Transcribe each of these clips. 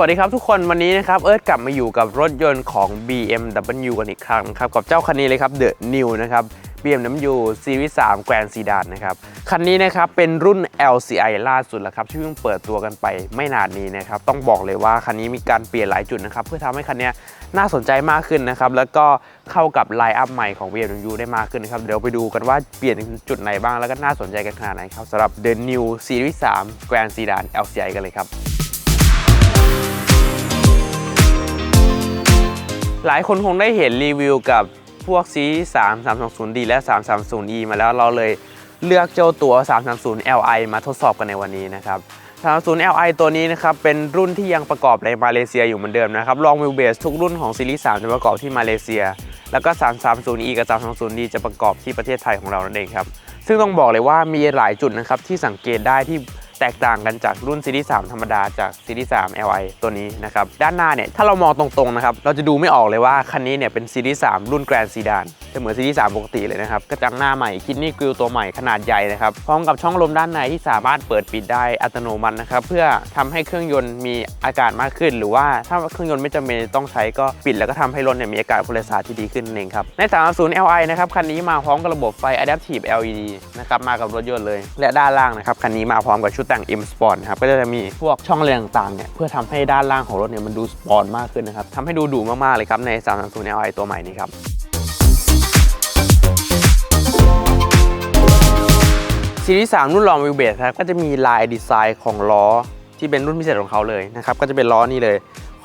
วัสดีครับทุกคนวันนี้นะครับ เอิร์ธกลับมาอยู่กับรถยนต์ของ BMW กันอีกครั้งครับ กับเจ้าคันนี้เลยครับ The New นะครับ BMW Series 3 Grand Sedan นะครับ คันนี้นะครับเป็นรุ่น LCI ล่าสุดแล้วครับ ที่เพิ่งเปิดตัวกันไปไม่นานนี้นะครับ ต้องบอกเลยว่าคันนี้มีการเปลี่ยนหลายจุดนะครับ เพื่อทำให้คันนี้น่าสนใจมากขึ้นนะครับ แล้วก็เข้ากับไลน์อัพใหม่ของ BMW ได้มากขึ้นนะครับ เดี๋ยวไปดูกันว่าเปลี่ยนจุดไหนบ้างแล้วก็น่าสนใจกันขนาดไหนครับสำหรับ The New Series 3 Grand Sedan LCI กันเลยครับ หลายคนคงได้เห็นรีวิวกับพวก Series 3 320D และ 330E มาแล้วเราเลยเลือกเจ้าตัว 330 Li มาทดสอบกันในวันนี้นะครับ330 Li ตัวนี้นะครับเป็นรุ่นที่ยังประกอบในมาเลเซียอยู่เหมือนเดิมนะครับลองวิวเบสทุกรุ่นของซีรีส์3จะประกอบที่มาเลเซีย แล้วก็ 330E กับ 320D จะประกอบที่ประเทศไทยของเรานั่นเองครับซึ่งต้องบอกเลยว่ามีหลายจุดนะครับที่สังเกตได้ที่ แตกต่างกันจากรุ่นซีรีส์3ธรรมดาจากซีรีส์3 Li ตัวนี้นะครับ ด้านหน้าเนี่ย ถ้าเรามองตรงๆนะครับ เราจะดูไม่ออกเลยว่าคันนี้เนี่ยเป็นซีรีส์3รุ่นแกรนด์ซีดานจะเหมือนซีรีส์3ปกติเลยนะครับกระจังหน้าใหม่คิดนี่กริลตัวใหม่ขนาดใหญ่นะครับพร้อมกับช่องลมด้านในที่สามารถเปิดปิดได้อัตโนมัตินะครับเพื่อทำให้เครื่องยนต์มีอากาศมากขึ้น หรือว่าถ้าเครื่องยนต์ไม่จำเป็นต้องใช้ก็ปิดแล้วก็ทำให้รถเนี่ยมีอากาศพลศาสตร์ที่ดีขึ้นเองครับใน 330 Li นะครับคันนี้มาพร้อมกับระบบไฟ Adaptive LED นะครับมากับรถยนต์เลย และด้านล่างนะครับคันนี้มาพร้อมกับชุดแต่ง M Sport นะครับก็จะมีพวกช่องเลนต่างๆเนี่ยเพื่อทำให้ด้านล่างของรถเนี่ยมันดูสปอร์ตมากขึ้นนะครับทำให้ดูดุมากๆเลยครับใน 330 Li ตัวใหม่นี้ครับ ซีรีส์3รุ่นลองวิวเบสครับก็จะมีลายดีไซน์ของล้อที่เป็นรุ่นพิเศษของเขาเลยนะครับก็จะเป็นล้อนี่เลย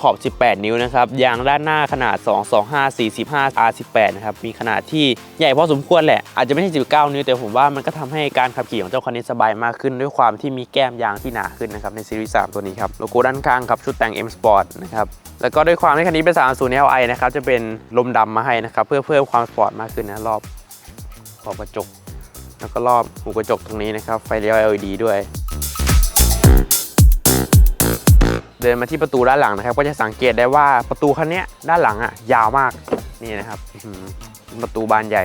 ขอบ 18 นิ้วนะครับ ยางด้านหน้าขนาด 225 45 R18 นะครับ มีขนาดที่ใหญ่พอสมควรแหละ อาจจะไม่ใช่ 19 นิ้ว แต่ผมว่ามันก็ทำให้การขับขี่ของเจ้าคันนี้สบายมากขึ้น ด้วยความที่มีแก้มยางที่หนาขึ้นนะครับ ในซีรีส์ 3 ตัวนี้ครับ โลโก้ด้านข้างครับ ชุดแต่ง M Sport นะครับ แล้วก็ด้วยความที่คันนี้เป็น 30 Li นะครับ จะเป็นลมดำมาให้นะครับ เพื่อเพิ่มความสปอร์ตมากขึ้นนะรอบขอบกระจก แล้วก็รอบหูกระจกตรงนี้นะครับ ไฟเลี้ยว LED ด้วย เดินมาที่ประตูด้านหลังนะครับ ก็จะสังเกตได้ว่าประตูคันนี้ด้านหลังอะยาวมากนี่นะครับประตูบานใหญ่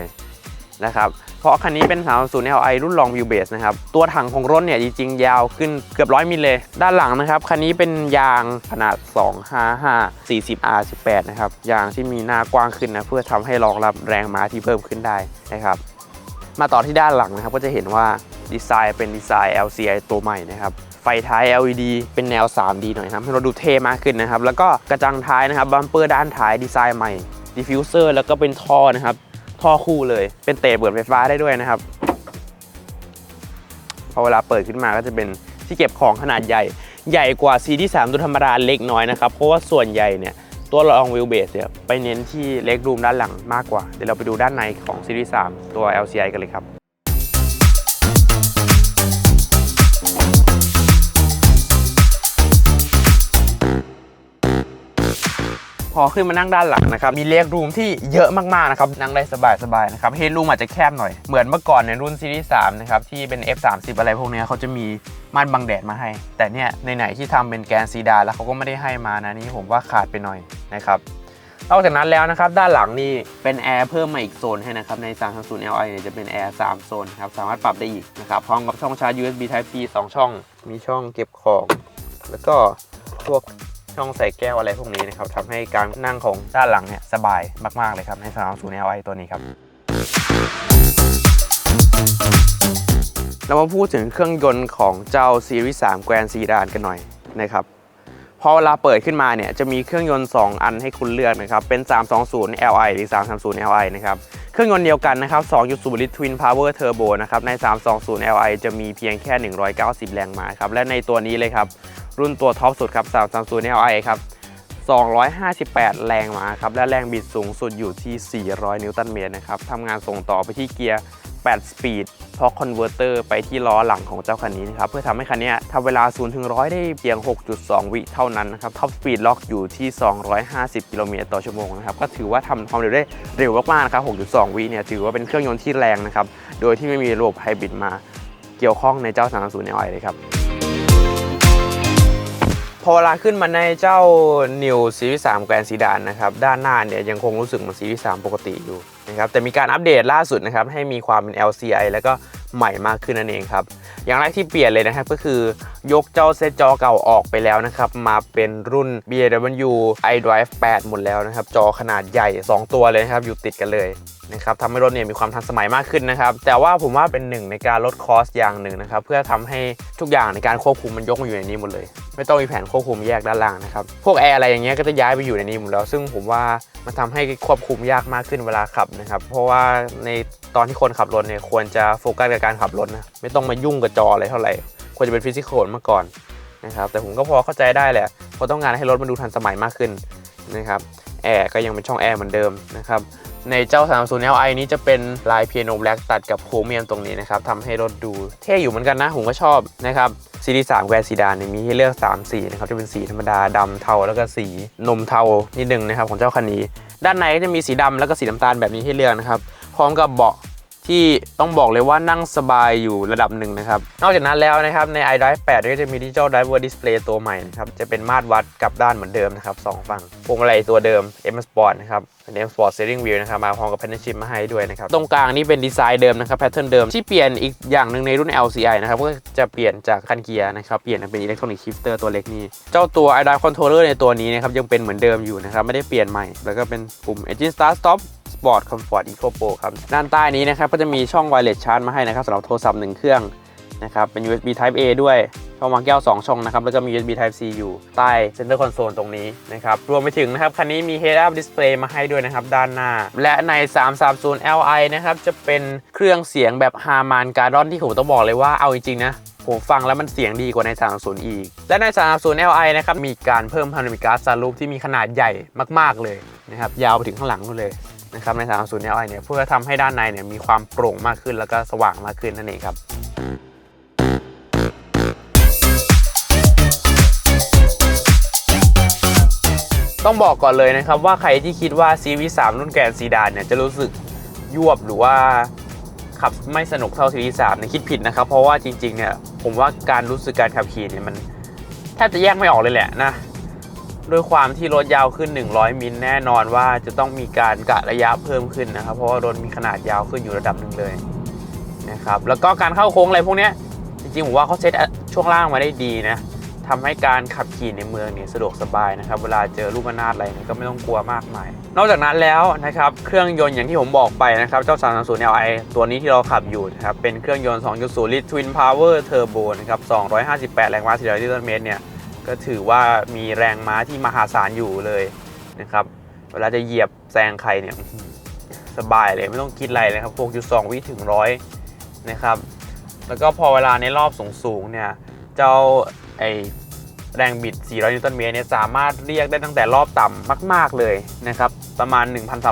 นะครับเพราะคันนี้เป็น330 Li รุ่น Long Wheel Base นะครับ ตัวถังของรถเนี่ยจริงๆ ยาวขึ้นเกือบร้อยมิลเลย ด้านหลังนะครับ คันนี้เป็นยางขนาด 255 40 R18 นะครับ ยางที่มีหน้ากว้างขึ้นนะ เพื่อทำให้รองรับแรงม้าที่เพิ่มขึ้นได้นะครับ มาต่อที่ด้านหลังนะครับก็จะเห็นว่าดีไซน์เป็นดีไซน์ LCI ตัวใหม่นะครับไฟท้าย LED เป็นแนว 3D หน่อยครับให้เราดูเท่มากขึ้นนะครับ แล้วก็กระจังท้ายนะครับบัมเปอร์ด้านท้ายดีไซน์ใหม่ดิฟฟิวเซอร์แล้วก็เป็นท่อนะครับ ท่อคู่เลยเป็นเตะเปิดไฟฟ้าได้ด้วยนะครับ พอเวลาเปิดขึ้นมาก็จะเป็นที่เก็บของขนาดใหญ่ ใหญ่กว่า C ที่3ตัวธรรมดาเล็กน้อยนะครับ เพราะว่าส่วนใหญ่เนี่ย ตัวลองวิวเบสเนี่ยไปเน้นที่เล็กรูมด้านหลังมากกว่า เดี๋ยวเราไปดูด้านในของซีรีส์3ตัว LCI กันเลยครับพอขึ้นมานั่งด้านหลังนะครับ มีเล็กรูมที่เยอะมากๆนะครับ นั่งได้สบายๆนะครับเฮดรูมอาจจะแคบหน่อย เหมือนเมื่อก่อนในรุ่นซีรีส์3นะครับ ที่เป็น F30 อะไรพวกเนี้ยเขาจะมี ม่านบังแดดมาให้ แต่เนี่ยในไหนที่ทำเป็นแกนซีดาแล้วเขาก็ไม่ได้ให้มานะนี่ผมว่าขาดไปหน่อยนะครับนอกจากนั้นแล้วนะครับ ด้านหลังนี่เป็นแอร์เพิ่มมาอีกโซนให้นะครับใน330 Li เนี่ยจะเป็นแอร์3โซนครับสามารถปรับได้อีกนะครับพร้อมกับช่องชาร์จ USB Type C 2 ช่อง มีช่องเก็บของ แล้วก็พวกช่องใส่แก้วอะไรพวกนี้นะครับทำให้การนั่งของด้านหลังเนี่ยสบายมาก ๆ เลยครับใน330 Li ตัวนี้ครับ เรามาพูดถึงเครื่องยนต์ของเจ้า Series 3 Grand Sedan กันหน่อยนะครับพอเวลาเปิดขึ้นมาเนี่ยจะมีเครื่องยนต์ 2 อันให้คุณเลือกนะครับ เป็น 320 Li หรือ 330 Li นะครับ เครื่องยนต์เดียวกันนะครับ 2.0 ลิตร Twin Power Turbo นะครับ ใน 320 Li จะมีเพียงแค่ 190 แรงม้าครับ และในตัวนี้เลยครับ รุ่นตัวท็อปสุดครับ 330 Li ครับ 258 แรงม้าครับ และแรงบิดสูงสุดอยู่ที่ 400 นิวตันเมตรนะครับทำงานส่งต่อไปที่เกียร์ 8 สปีด พอคอนเวอร์เตอร์ไปที่ล้อหลังของเจ้าคันนี้นะครับเพื่อทำให้คันนี้ทำเวลา 0 ถึง 100 ได้เพียง 6.2 วิเท่านั้นนะครับท็อปสปีดล็อกอยู่ที่ 250 กิโลเมตรต่อชั่วโมงนะครับก็ถือว่าทำความเร็วได้เร็วมากๆนะครับ 6.2 วิเนี่ยถือว่าเป็นเครื่องยนต์ที่แรงนะครับโดยที่ไม่มีระบบไฮบริดมาเกี่ยวข้องในเจ้า 330 Li เลยครับ อเวลาขึ้นมาในเจ้า New Series 3 Grand Sedan นะครับ ด้านหน้าเนี่ยยังคงรู้สึกเหมือน Series 3ปกติอยู่นะครับแต่มีการอัปเดตล่าสุดนะครับ ให้มีความเป็น LCI แล้วก็ใหม่มากขึ้นนั่นเองครับ อย่างแรกที่เปลี่ยนเลยนะครับก็คือยกเจ้าเซตจอเก่าออกไปแล้วนะครับ มาเป็นรุ่น BMW iDrive 8 หมดแล้วนะครับ จอขนาดใหญ่ 2 ตัวเลยนะครับ อยู่ติดกันเลย นะครับทำให้รถเนี่ยมีความทันสมัยมากขึ้นนะครับ แต่ว่าผมว่าเป็นหนึ่งในการลดคอสอย่างหนึ่งนะครับ เพื่อทำให้ทุกอย่างในการควบคุมมันยกมาอยู่ในนี้หมดเลย ไม่ต้องมีแผนควบคุมแยกด้านล่างนะครับ พวกแอร์อะไรอย่างเงี้ยก็จะย้ายไปอยู่ในนี้หมดแล้ว ซึ่งผมว่ามันทำให้ควบคุมยากมากขึ้นเวลาขับนะครับ เพราะว่าในตอนที่คนขับรถเนี่ยควรจะโฟกัสกับการขับรถนะ ไม่ต้องมายุ่งกับจออะไรเท่าไหร่ ควรจะเป็นฟิสิกอลมาก่อนนะครับแต่ผมก็พอเข้าใจได้แหละเพราะต้องการให้รถมันดูทันสมัยมากขึ้นนะครับแอร์ก็ยังเป็นช่องแอร์เหมือนเดิมนะครับ ในเจ้า 30 Li นี้จะเป็นลายเพียโนแบล็กตัดกับโครเมียมตรงนี้นะครับทำให้รถดูเท่อยู่เหมือนกันนะ ผมก็ชอบนะครับซีรีส์3แกรนซีดานเนี่มีให้เลือก 3 สีนะครับจะเป็นสีธรรมดาดำเทาแล้วก็สีนมเทานิดนึงนะครับของเจ้าคันนี้ ด้านในก็จะมีสีดำแล้วก็สีน้ำตาลแบบนี้ให้เลือกนะครับพร้อมกับเบาะ ที่ต้องบอกเลยว่านั่งสบายอยู่ระดับหนึ่งนะครับ นอกจากนั้นแล้วนะครับใน iDrive 8 ก็จะมี Digital Driver Display ตัวใหม่นะครับจะเป็นมาตรวัดกลับด้านเหมือนเดิมนะครับสองฝั่งพวงมาลัยตัวเดิม M Sport นะครับเป็น M Sport Steering Wheel นะครับมาพร้อมกับ Paddle Shift มาให้ด้วยนะครับตรงกลางนี่เป็นดีไซน์เดิมนะครับแพทเทิร์นเดิมที่เปลี่ยนอีกอย่างหนึ่งในรุ่น LCI นะครับก็จะเปลี่ยนจากคันเกียร์นะครับเปลี่ยนเป็น Electronic Shifter ตัวเล็กนี้เจ้าตัว iDrive Controller ในตัวนี้นะครับยังเป็นเหมือนเดิมอยู่นะครับไม่ได้เปลี่ยนใหม่ แล้วก็เป็นปุ่ม Engine Start Stop Sport Comfort Eco Pro ครับ ด้านใต้นี้นะครับก็จะมีช่อง wireless charge มาให้นะครับสำหรับโทรศัพท์หนึ่งเครื่องนะครับเป็น USB Type A ด้วยช่องวางแก้ว 2 ช่องนะครับ แล้วก็มี USB Type C อยู่ใต้ Center Console ตรงนี้นะครับ รวมไปถึงนะครับ คันนี้มี Head Up Display มาให้ด้วยนะครับ ด้านหน้า และใน 330 Li นะครับ จะเป็นเครื่องเสียงแบบ Harman Kardon ที่ผมต้องบอกเลยว่าเอาจริง ๆ นะ ผมฟังแล้วมันเสียงดีกว่าใน 330 อีก และใน 330 Li นะครับ มีการเพิ่มพาโนรามิกา Sunroof ที่มีขนาดใหญ่มาก ๆ เลยนะครับ ยาวไปถึงข้างหลังเลย นะครับใน 330 Li เนี่ยเพื่อทำให้ด้านในเนี่ยมีความโปร่งมากขึ้นแล้วก็สว่างมากขึ้นนั่นเองครับต้องบอกก่อนเลยนะครับว่าใครที่คิดว่า CV3 รุ่นแกนซีดานเนี่ยจะรู้สึกยวบหรือว่าขับไม่สนุกเท่า CV3 เนี่ยคิดผิดนะครับ เพราะว่าจริงๆเนี่ยผมว่าการรู้สึกการขับขี่เนี่ยมันแทบจะแยกไม่ออกเลยแหละนะ ด้วยความที่รถยาวขึ้น 100 มิลแน่นอนว่าจะต้องมีการกะระยะเพิ่มขึ้นนะครับ เพราะว่ารถมีขนาดยาวขึ้นอยู่ระดับหนึ่งเลยนะครับแล้วก็การเข้าโค้งอะไรพวกนี้จริงๆผมว่าเขาเซตช่วงล่างมาได้ดีนะทำให้การขับขี่ในเมืองเนี่ยสะดวกสบายนะครับ เวลาเจอลูกระนาดอะไรเนี่ยก็ไม่ต้องกลัวมากมาย นอกจากนั้นแล้วนะครับเครื่องยนต์อย่างที่ผมบอกไปนะครับเจ้า 330 Li ตัวนี้ที่เราขับอยู่นะครับเป็นเครื่องยนต์ 2.0 ลิตร Twin Power Turbo นะครับ 258 แรงม้า400นิวตันเมตรเนี่ย ก็ถือว่ามีแรงม้าที่มหาศาลอยู่เลยนะครับ เวลาจะเหยียบแซงใครเนี่ยสบายเลยไม่ต้องคิดอะไรเลยครับ 6.2 วิถึง100นะครับ แล้วก็พอเวลาในรอบสูงๆเนี่ย เจ้าไอ แรงบิด 400 นิวตันเมตรเนี่ยสามารถเรียกได้ตั้งแต่รอบต่ำมาก ๆ เลยนะครับ ประมาณ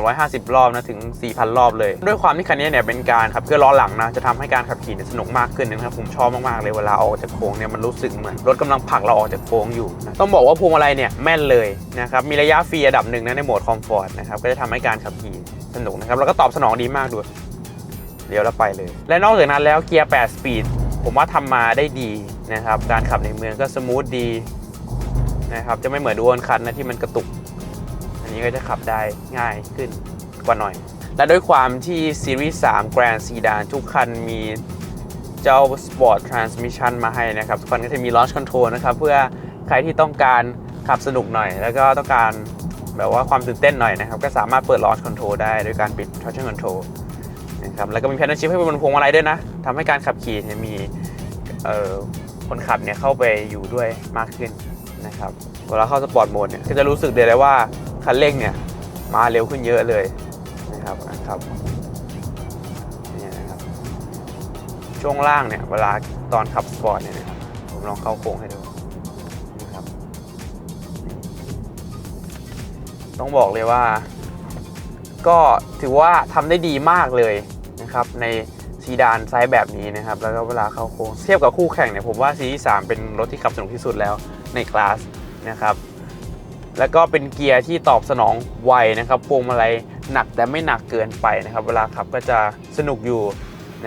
1,350 รอบนะถึง 4,000 รอบเลย ด้วยความที่คันนี้เนี่ยเป็นการขับเคลื่อนล้อหลังนะ จะทำให้การขับขี่เนี่ยสนุกมากขึ้นนะครับ ผมชอบมาก ๆ เลยเวลาออกจากโค้งเนี่ยมันรู้สึกเหมือนรถกำลังผลักเราออกจากโค้งอยู่นะต้องบอกว่าพวงมาลัยเนี่ยแม่นเลยนะครับ มีระยะฟรีระดับหนึ่งนะในโหมดคอมฟอร์ตนะครับ ก็จะทำให้การขับขี่สนุกนะครับ แล้วก็ตอบสนองดีมากด้วยเลี้ยวแล้วไปเลย และนอกจากนั้นแล้วเกียร์ 8 สปีด ผมว่าทำมาได้ดี นะครับการขับในเมืองก็สมูทดีนะครับจะไม่เหมือนดูอนคันนะที่มันกระตุก อันนี้ก็จะขับได้ง่ายขึ้นกว่าหน่อย และด้วยความที่ซีรีส์3 Grand Sedan ทุกคันมีเจ้า Sport Transmission มาให้นะครับ ทุกคันก็จะมี Launch Control นะครับ เพื่อใครที่ต้องการขับสนุกหน่อย แล้วก็ต้องการแบบว่าความตื่นเต้นหน่อยนะครับ ก็สามารถเปิด Launch Control ได้โดยการปิด Traction Control นะครับแล้วก็มีแพนชิพให้บนพวงมาลัยด้วยนะทำให้การขับขี่มีเอ่อ คนขับเนี่ยเข้าไปอยู่ด้วยมากขึ้นนะครับเวลาเข้าสปอร์ตโหมดเนี่ยก็จะรู้สึกเลยเลยว่าคันเร่งเนี่ยมาเร็วขึ้นเยอะเลยนะครับนะครับนี่นะครับ ช่วงล่างเนี่ยเวลาตอนขับสปอร์ตเนี่ยนะครับผมลองเข้าโค้งให้ดูนะครับ ต้องบอกเลยว่า ก็ถือว่าทำได้ดีมากเลยนะครับใน ซีดานไซส์แบบนี้นะครับ แล้วก็เวลาเข้าโค้งเทียบกับคู่แข่งเนี่ยผมว่าซีรีส์3เป็นรถที่ขับสนุกที่สุดแล้วในคลาสนะครับแล้วก็เป็นเกียร์ที่ตอบสนองไวนะครับพวงมาลัยหนักแต่ไม่หนักเกินไปนะครับ เวลาขับก็จะสนุกอยู่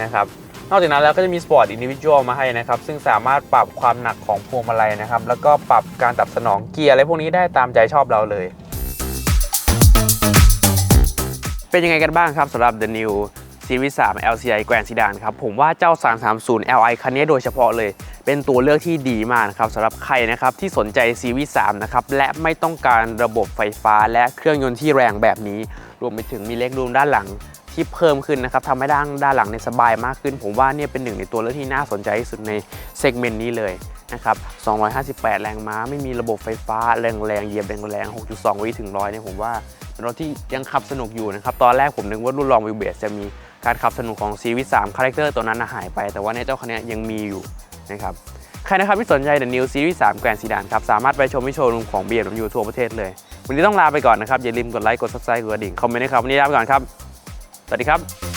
นะครับ นอกจากนั้นแล้วก็จะมีสปอร์ตอินดิวิชวลมาให้นะครับ ซึ่งสามารถปรับความหนักของพวงมาลัยนะครับ แล้วก็ปรับการตอบสนองเกียร์อะไรพวกนี้ได้ตามใจชอบเราเลย เป็นยังไงกันบ้างครับสำหรับ The New Series 3 LCI Grand Sedan ครับผมว่าเจ้า 330 Li คันนี้โดยเฉพาะเลย เป็นตัวเลือกที่ดีมากนะครับสำหรับใครนะครับที่สนใจ Series 3นะครับและไม่ต้องการระบบไฟฟ้าและเครื่องยนต์ที่แรงแบบนี้ รวมไปถึงมีเล็กรูมด้านหลังที่เพิ่มขึ้นนะครับทำให้ด้านด้านหลังเนี่ยสบายมากขึ้น ผมว่าเนี่ยเป็นหนึ่งในตัวเลือกที่น่าสนใจที่สุดในเซกเมนต์นี้เลยนะครับ 258 แรงม้า ไม่มีระบบไฟฟ้า แรงแรงเหยียบแรงแรง 6.2 วิถึง100เนี่ยผมว่าเป็นรถที่ยังขับสนุกอยู่นะครับ ตอนแรกผมนึกว่ารุ่นลองวิวเบสจะมี การขับสนุกของ Series 3คาแรคเตอร์ตัวนั้นหายไป แต่ว่าในเจ้าคันนี้ยังมีอยู่นะครับใครนะครับที่สนใจ The New Series 3 Grand Sedan ครับ สามารถไปชมวิโชว์รูมของ BMW ทั่วประเทศเลย วันนี้ต้องลาไปก่อนนะครับ อย่าลืมกดไลค์ กด subscribe กดกระดิ่ง คอมเมนต์นะครับ วันนี้ลาไปก่อนครับ สวัสดีครับ